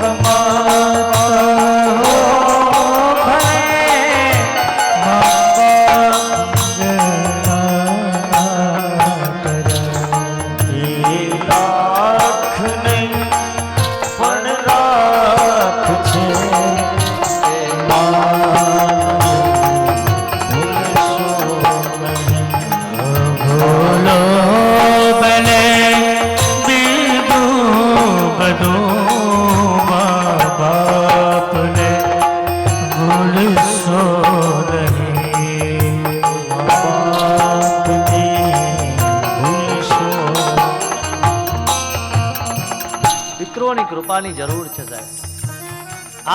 from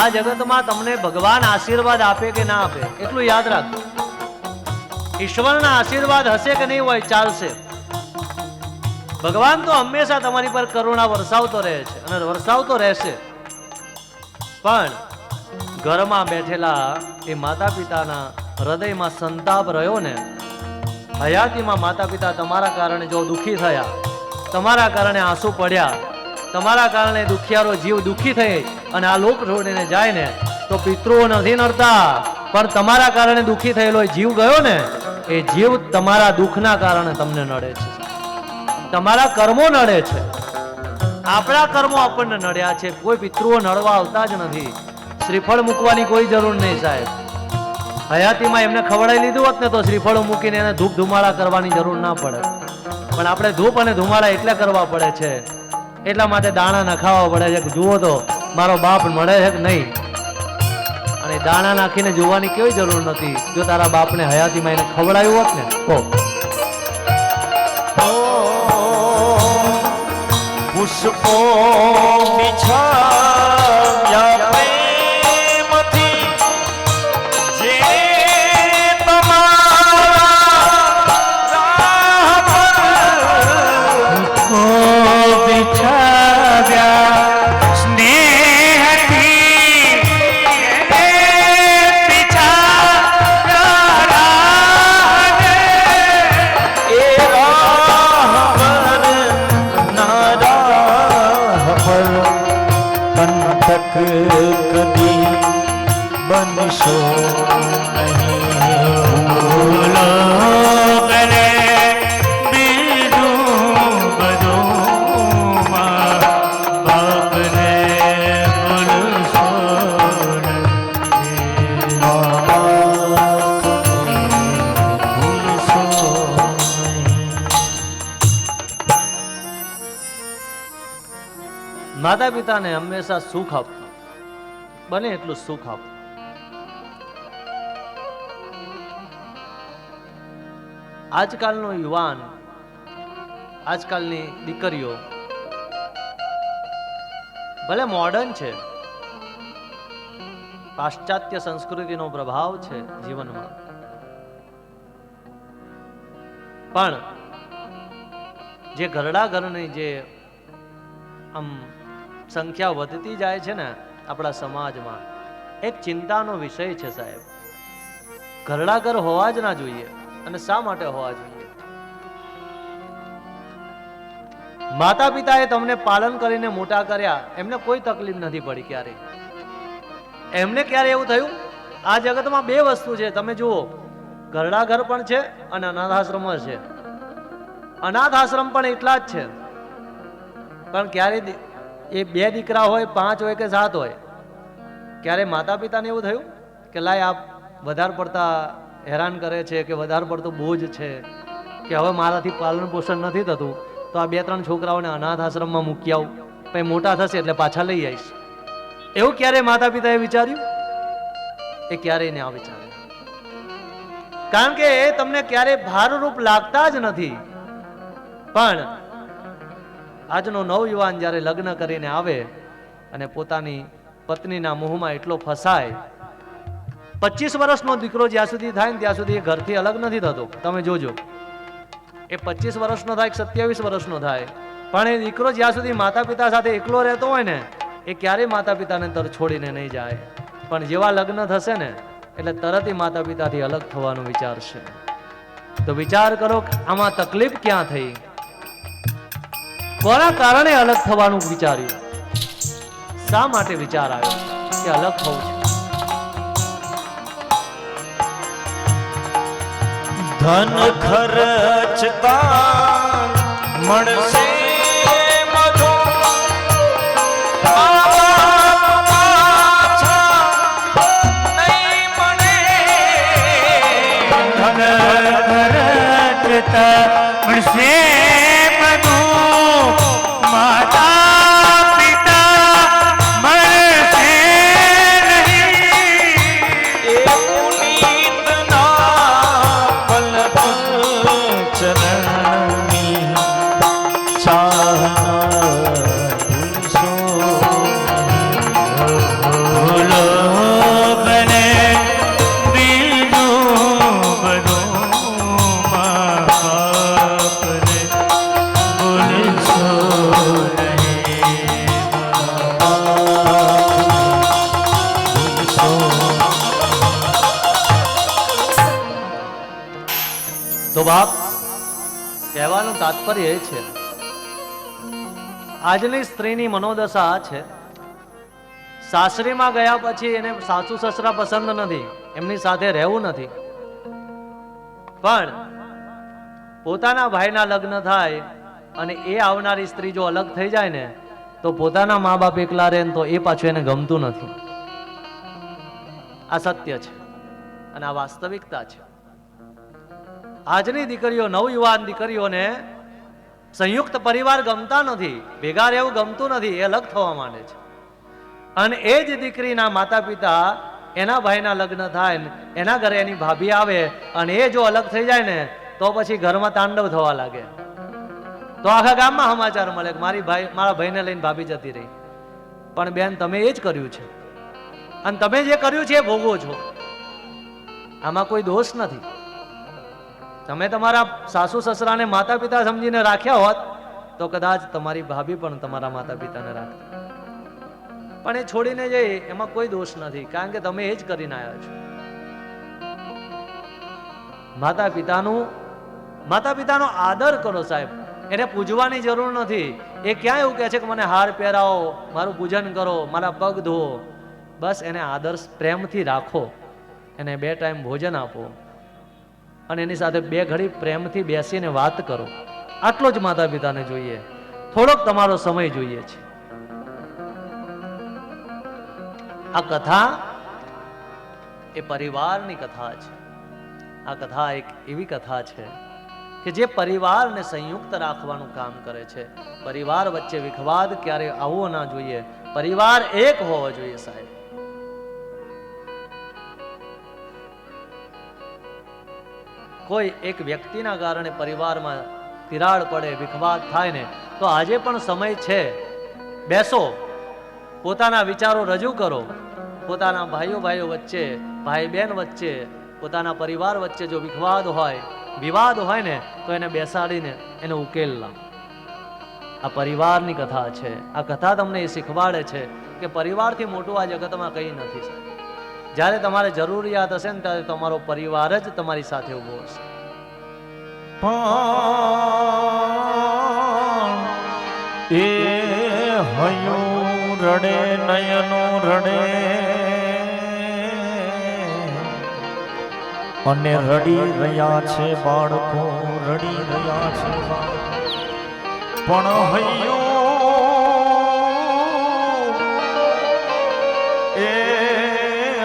આ જગતમાં તમને ભગવાન આશીર્વાદ આપે કે ના આપે, એટલું યાદ રાખો ઈશ્વરના આશીર્વાદ હશે કે નહીં હોય, ચાલશે. ભગવાન તો હંમેશા તમારી પર કરુણા વરસાવતો રહે છે અને વરસાવતો રહેશે. પણ ઘરમાં બેઠેલા એ માતા પિતાના હૃદયમાં સંતાપ રહ્યો ને, હયાતીમાં માતા પિતા તમારા કારણે જો દુઃખી થયા, તમારા કારણે આંસુ પડ્યા તમારા કારણે દુખિયારો જીવ દુઃખી થઈ અને આ લોક છોડીને જાય ને, તો પિતૃઓ નથી નડતા. પણ તમારા કારણે દુઃખી થયેલો જીવ ગયો ને, એ જીવ તમારા દુઃખના કારણે તમને નડે છે. તમારા કર્મો નડે છે. આપણા કર્મો આપણને નડ્યા છે. કોઈ પિતૃઓ નડવા આવતા જ નથી. શ્રીફળ મૂકવાની કોઈ જરૂર નહીં સાહેબ. હયાતીમાં એમને ખવડાવી લીધું હોત ને, તો શ્રીફળો મૂકીને એને ધૂપ ધુમાડા કરવાની જરૂર ના પડે. પણ આપણે ધૂપ અને ધુમાડા એટલે કરવા પડે છે. એટલા માટે દાણા નખાવા પડે છે જુઓ તો, મારો બાપ મળે છે કે નહીં? અને દાણા નાખીને જોવાની કેવી જરૂર નથી? જો તારા બાપને હયાતીમાં એને ખવડાવ્યું હોત ને તો પુષ્પો બિછાવ્યા પર કંટક કદી બનશો નહીં માતા પિતાને હંમેશા સુખ આપવું. બને એટલું સુખ આપવું. આજકાલનો યુવાન, આજકાલની દીકરીઓ, ભલે મોડર્ન છે, પાશ્ચાત્ય સંસ્કૃતિનો પ્રભાવ છે જીવનમાં. પણ જે ઘરડા ઘરની જે આમ સંખ્યા વધતી જાય છે ને આપણા સમાજમાં. એક ચિંતાનો વિષય છે સાહેબ. ઘરડા ઘર હોવા જ ના જોઈએ અને શા માટે હોવા જોઈએ? માતા પિતાએ તમને પાલન કરીને મોટા કર્યા, એમને કોઈ તકલીફ નથી પડી ક્યારે એમને ક્યારે એવું થયું? આ જગતમાં બે વસ્તુ છે. તમે જુઓ ઘરડા ઘર પણ છે અને અનાથ આશ્રમ છે. અનાથ આશ્રમ પણ એટલા જ છે. પણ ક્યારે એ બે દીકરા હોય, પાંચ હોય કે સાત હોય, ક્યારે માતા પિતાને એવું થયું કે લાય આપ વધારે પડતા હેરાન કરે છે કે વધારે પડતો બોજ છે કે હવે મારાથી પાલન પોષણ નથી થતું, તો આ બે ત્રણ છોકરાઓને અનાથ આશ્રમમાં મૂકી આવું. પછી મોટા થશે એટલે પાછા લઈ આવીશ. એવું ક્યારે માતા પિતાએ વિચાર્યું? એ ક્યારેય ને આ વિચાર્યું કારણ કે એ તમને ક્યારેય ભારરૂપ લાગતા જ નથી. પણ આજનો નવયુવાન જ્યારે લગ્ન કરીને આવે અને પોતાની પત્નીના મોહમાં એટલો ફસાય, પચીસ વર્ષનો દીકરો જ્યાં સુધી થાય ને ત્યાં સુધી એ ઘરથી અલગ નથી થતો. તમે જોજો. એ પચીસ વર્ષનો થાય સત્યાવીસ વર્ષનો થાય. પણ એ દીકરો જ્યાં સુધી માતા પિતા સાથે એકલો રહેતો હોય ને, એ ક્યારેય માતા પિતાને તર છોડીને નહીં જાય. પણ જેવા લગ્ન થશે ને, એટલે તરત એ માતા પિતાથી અલગ થવાનો વિચારશે તો વિચાર કરો આમાં તકલીફ ક્યાં થઈ? કોના કારણે અલગ થવાનું વિચાર્યું? શા માટે વિચાર આવ્યો કે અલગ થવું છે? ધન ખર્ચતા મળશે બધો તાત્પર્ય છે. આજની સ્ત્રીની મનોદશા છે. સાસરીમાં ગયા પછી એને સાસુ સસરા પસંદ નથી, એમની સાથે રહેવું નથી. પણ પોતાના ભાઈના લગ્ન થાય અને એ આવનારી સ્ત્રી જો અલગ થઈ જાય ને, તો પોતાના મા બાપ એકલા રહે તો એ પાછું એને ગમતું નથી. આ સત્ય છે અને આ વાસ્તવિકતા છે. આજની દીકરીઓ, નવયુવાન દીકરીઓને સંયુક્ત પરિવાર ગમતા નથી, ભેગા રહેવું ગમતું નથી, એ અલગ થવા માંડે છે. અને એ જ દીકરીના માતા પિતા એના ભાઈના લગ્ન થાય ને એના ઘરે એની ભાભી આવે અને એ જો અલગ થઈ જાય ને, તો પછી ઘરમાં તાંડવ થવા લાગે. તો આખા ગામમાં સમાચાર મળે કે મારી ભાઈ, મારા ભાઈને લઈને ભાભી જતી રહી. પણ બેન, તમે એ જ કર્યું છે. અને તમે જે કર્યું છે એ ભોગવો છો. આમાં કોઈ દોષ નથી. તમે તમારા સાસુ સસરાને માતા પિતા સમજીને રાખ્યા હોત, તો કદાચ તમારી ભાભી પણ તમારા માતા પિતાને રાખતા. પણ એ છોડીને જઈ, એમાં કોઈ દોષ નથી, કારણ કે તમે એ જ કરીને આવ્યા છો. માતા પિતાનું માતા પિતાનો આદર કરો સાહેબ, એને પૂજવાની જરૂર નથી. એ ક્યાં એવું કહે છે કે મને હાર પહેરાવો, મારું પૂજન કરો, મારા પગ ધોવો. બસ એને આદર્શ પ્રેમથી રાખો, એને બે ટાઈમ ભોજન આપો. અને એની સાથે બે ઘડી પ્રેમથી બેસીને વાત કરો. આટલો જ માતા પિતાને જોઈએ. થોડોક તમારો સમય જોઈએ છે. આ કથા એ પરિવારની કથા છે. આ કથા એક એવી કથા છે કે જે પરિવારને સંયુક્ત રાખવાનું કામ કરે છે. પરિવાર વચ્ચે વિખવાદ ક્યારે આવવો ના જોઈએ. પરિવાર એક હોવો જોઈએ સાહેબ. કોઈ એક વ્યક્તિના કારણે પરિવારમાં તિરાડ પડે, વિખવાદ થાય ને, તો આજે પણ સમય છે. બેસો. પોતાના વિચારો રજૂ કરો. પોતાના ભાઈઓ ભાઈઓ વચ્ચે ભાઈ બહેન વચ્ચે, પોતાના પરિવાર વચ્ચે જો વિખવાદ હોય, વિવાદ હોય ને, તો એને બેસાડીને એને ઉકેલ લાવો. આ પરિવારની કથા છે. આ કથા તમને એ શીખવાડે છે કે પરિવારથી મોટું આ જગતમાં કંઈ નથી. સાહેબ. જ્યારે તમારે જરૂરિયાત હશે ને ત્યારે તમારો પરિવાર જ તમારી સાથે ઊભો હશે. એ હયું રડે, નયનો રડે. અને રડી રહ્યા છે બાળકો, રડી રહ્યા છે પણ હૈયું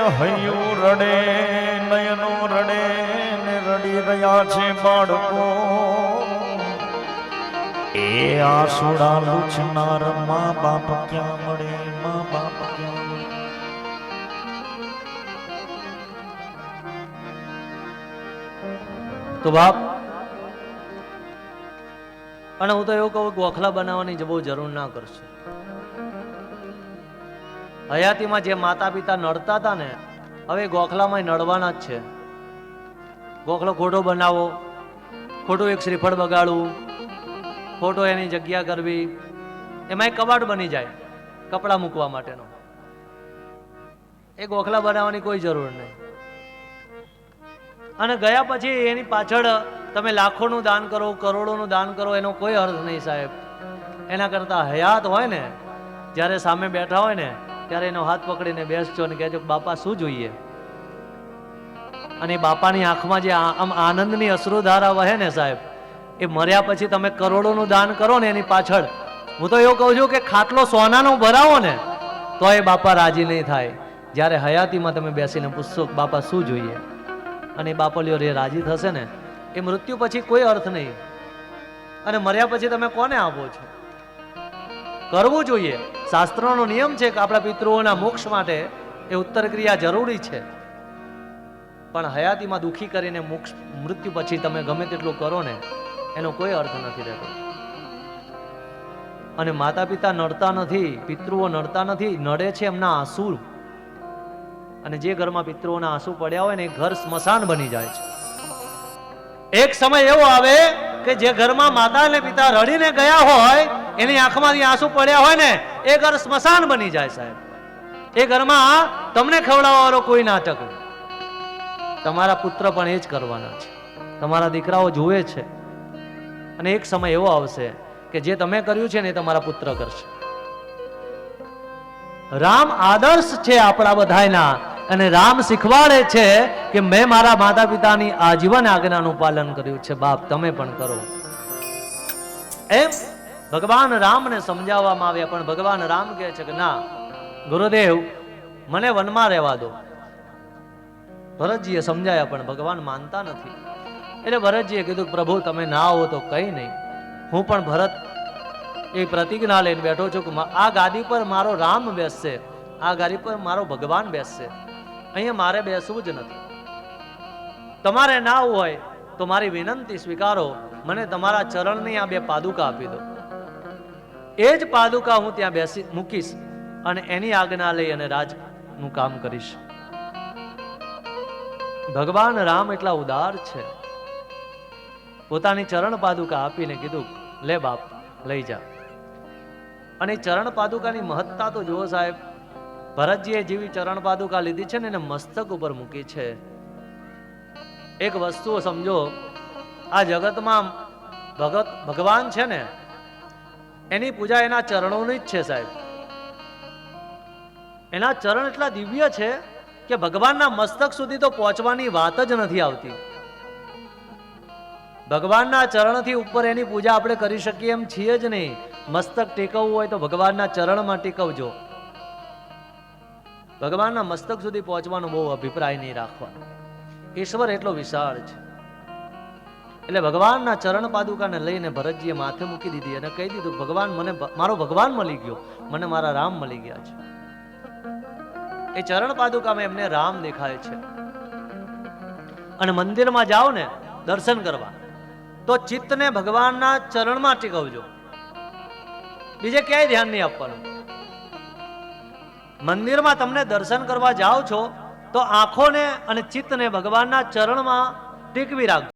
હૈયું રડે, નયનો રડે, ને રડી રહ્યા છે બાળકો. એ આસુડા લૂછનાર મા બાપ ક્યાં મળે, મા બાપ ક્યાં તો બાપ, અને હું તો એવું કહું ગોખલા બનાવવાની બહુ જરૂર ના કરશો. હયાતીમાં જે માતા પિતા નડતા હતા ને, હવે ગોખલામાં નડવાના જ છે. ગોખલો ખોટો બનાવો, ખોટું એક શ્રીફળ બગાડવું, ખોટો એની જગ્યા કરવી, એમાં કબાટ બની જાય કપડાં મૂકવા માટેનો. એ ગોખલા બનાવવાની કોઈ જરૂર નહીં. અને ગયા પછી એની પાછળ તમે લાખોનું દાન કરો, કરોડોનું દાન કરો, એનો કોઈ અર્થ નહીં સાહેબ. એના કરતાં હયાત હોય ને, જ્યારે સામે બેઠા હોય ને ત્યારે એનો હાથ પકડીને બેસજો અને કહેજો બાપા, શું જોઈએ? અને બાપાની આંખમાં જે આમ આનંદની અશ્રુધારા વહે ને સાહેબ, એ મર્યા પછી તમે કરોડોનું દાન કરો ને એની પાછળ. હું તો એવું કહું છું કે ખાટલો સોનાનો ભરાવો ને, તો એ બાપા રાજી નહીં થાય. જ્યારે હયાતીમાં તમે બેસીને પૂછશો બાપા, શું જોઈએ? અને બાપલીઓ રે રાજી થશે ને, એ મૃત્યુ પછી કોઈ અર્થ નહીં. અને મર્યા પછી તમે કોને આપો છો? કરવું જોઈએ. શાસ્ત્રોનો નિયમ છે કે આપણા પિતૃઓના મોક્ષ માટે એ ઉત્તર ક્રિયા જરૂરી છે. પણ હયાતીમાં દુઃખી કરીને મોક્ષ, મૃત્યુ પછી તમે ગમે તેટલું કરો ને, એનો કોઈ અર્થ નથી રહેતો. અને માતા પિતા નડતા નથી, પિતૃઓ નડતા નથી, નડે છે એમના આંસુ. અને જે ઘરમાં પિતૃઓના આંસુ પડ્યા હોય ને, એ ઘર સ્મશાન બની જાય છે. એક સમય એવો આવે કે જે ઘરમાં માતા અને પિતા રડીને ગયા હોય એની આંખમાંથી આંસુ પડ્યા હોય ને, એ ઘર સ્મશાન બની જાય સાહેબ. એ ઘરમાં તમને ખવડાવવાનો કોઈ ના નહીં. તમારા પુત્ર પણ એ જ કરવાના છે. તમારા દીકરાઓ જુએ છે. અને એક સમય એવો આવશે કે જે તમે કર્યું છે ને એ તમારા પુત્ર કરશે. રામ આદર્શ છે આપણા બધાના અને રામ શીખવાડે છે કે મેં મારા માતા પિતાની આજીવન આજ્ઞાનું પાલન કર્યું છે. બાપ, તમે પણ કરો. એમ ભગવાન રામને સમજાવવામાં આવ્યા, પણ ભગવાન રામ કહે છે કે, ના, ગુરુદેવ, મને વનમાં રહેવા દો. ભરતજીએ સમજાયા, પણ ભગવાન માનતા નથી. એટલે ભરતજીએ કીધું પ્રભુ, તમે ના આવો તો કઈ નહીં. હું પણ ભરત એ પ્રતિજ્ઞા લઈને બેઠો છું કે, આ ગાદી પર મારો રામ બેસશે. આ ગાદી પર મારો ભગવાન બેસશે. અહીંયા મારે બેસવું જ નથી. તમારે ના આવવું હોય તો મારી વિનંતી સ્વીકારો. મને તમારા ચરણની આ બે પાદુકા આપી દો. એ જ પાદુકા હું ત્યાં બેસી મૂકીશ અને એની આજ્ઞા લઈ અને રાજનું કામ કરીશ. ભગવાન રામ એટલા ઉદાર છે. પોતાની ચરણ પાદુકા આપીને કીધું, લે બાપ, લઈ જા. અને ચરણ પાદુકાની મહત્તા તો જુઓ સાહેબ, ભરતજીએ જેવી ચરણ પાદુકા લીધી છે ને એને મસ્તક ઉપર મૂકી છે. એક વસ્તુ સમજો, આ જગતમાં ભગત ભગવાન છે ને એની પૂજા એના ચરણોની જ છે સાહેબ. એના ચરણ એટલા દિવ્ય છે કે ભગવાનના મસ્તક સુધી તો પહોંચવાની વાત જ નથી આવતી. ભગવાનના ચરણથી ઉપર એની પૂજા આપણે કરી શકીએ એમ છીએ જ નહીં. મસ્તક ટેકવવું હોય તો ભગવાનના ચરણમાં ટેકવજો. ભગવાનના મસ્તક સુધી પહોંચવાનો બહુ અભિપ્રાય નહીં રાખવાનો. ઈશ્વર એટલો વિશાળ છે. એટલે ભગવાનના ચરણ પાદુકાને લઈને ભરતજીએ માથે મૂકી દીધી અને કહી દીધું, ભગવાન, મને મારો ભગવાન મળી ગયો. મને મારા રામ મળી ગયા છે. એ ચરણ પાદુકામાં એમને રામ દેખાય છે. અને મંદિરમાં જાઓ ને, દર્શન કરવા, તો ચિત્તને ભગવાનના ચરણમાં ટીકવજો. બીજે ક્યાંય ધ્યાન નહીં આપવાનું. મંદિરમાં તમને દર્શન કરવા જાઓ છો, તો આંખોને અને ચિત્તને ભગવાનના ચરણમાં ટીકવી રાખજો.